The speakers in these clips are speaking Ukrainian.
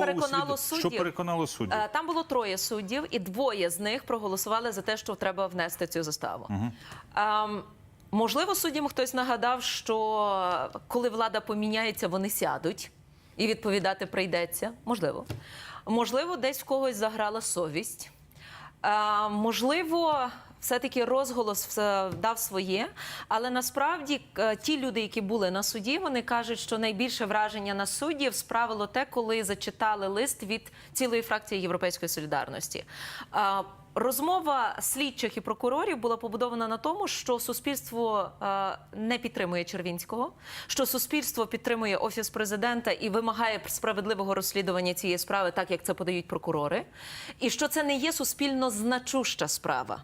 переконало суддів? Що переконало суддів? Е, Там було троє суддів, і двоє з них проголосували за те, що треба внести цю заставу. Ем, можливо, суддям хтось нагадав, що коли влада поміняється, вони сядуть і відповідати прийдеться. Можливо. Можливо, десь в когось заграла совість. Е, можливо, все-таки розголос дав своє, але насправді е, ті люди, які були на суді, вони кажуть, що найбільше враження на суддів справило те, коли зачитали лист від цілої фракції Європейської солідарності. Е, Розмова слідчих і прокурорів була побудована на тому, що суспільство е, не підтримує Червінського, що суспільство підтримує офіс президента і вимагає справедливого розслідування цієї справи, так як це подають прокурори, і що це не є суспільно значуща справа.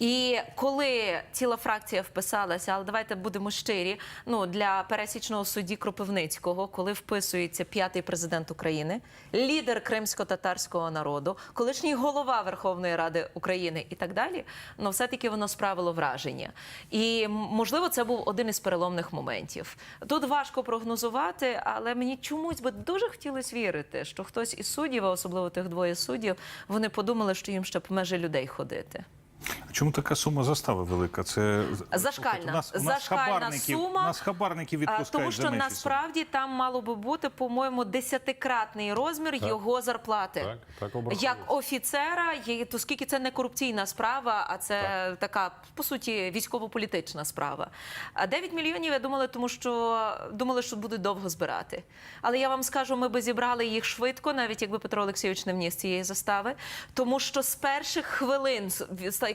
І коли ціла фракція вписалася, але давайте будемо щирі. Ну для пересічного судді Кропивницького, коли вписується п'ятий президент України, лідер кримсько-татарського народу, колишній голова Верховної Ради України і так далі, ну все таки воно справило враження. І можливо, це був один із переломних моментів. Тут важко прогнозувати, але мені чомусь би дуже хотілося вірити, що хтось із суддів, а особливо тих двоє суддів, вони подумали, що їм ще по межі людей ходити. Чому така сума застави велика? Це Зашкальна. У нас, у нас Зашкальна хабарників, сума. нас хабарників А, відпускають Тому за що менші насправді там мало би бути, по-моєму, десятикратний розмір його зарплати. Так, так. Як офіцера, є- оскільки це не корупційна справа, а це така, по суті, військово-політична справа. А 9 мільйонів я думала, тому що думали, що будуть довго збирати. Але я вам скажу, ми би зібрали їх швидко, навіть якби Петро Олексійович не вніс цієї застави. Тому що з перших хвилин,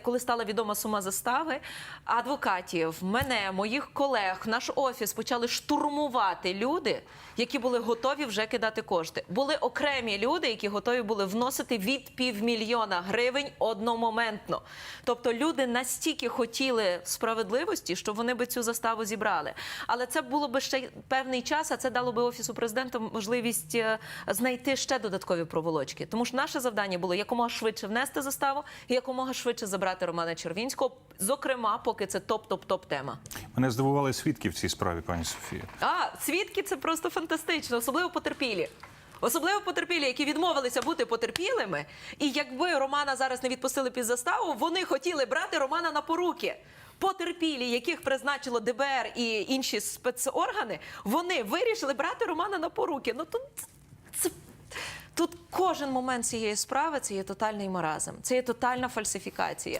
коли стала відома сума застави, адвокатів, мене, моїх колег, наш офіс почали штурмувати люди, які були готові вже кидати кошти. Були окремі люди, які готові були вносити від півмільйона гривень одномоментно. Тобто люди настільки хотіли справедливості, що вони би цю заставу зібрали. Але це було би ще певний час, а це дало би офісу президента можливість е, знайти ще додаткові проволочки. Тому що наше завдання було якомога швидше внести заставу і якомога швидше забрати Романа Червінського. Зокрема, поки це топ-топ-топ тема. Мене здивували свідки в цій справі, пані Софія. А свідки це просто фантастично, особливо потерпілі. Особливо потерпілі, які відмовилися бути потерпілими, і якби Романа зараз не відпустили під заставу, вони хотіли брати Романа на поруки. Потерпілі, яких призначило ДБР і інші спецоргани, вони вирішили брати Романа на поруки. Ну тут це. Тут кожен момент цієї справи це є тотальний маразм, це є тотальна фальсифікація.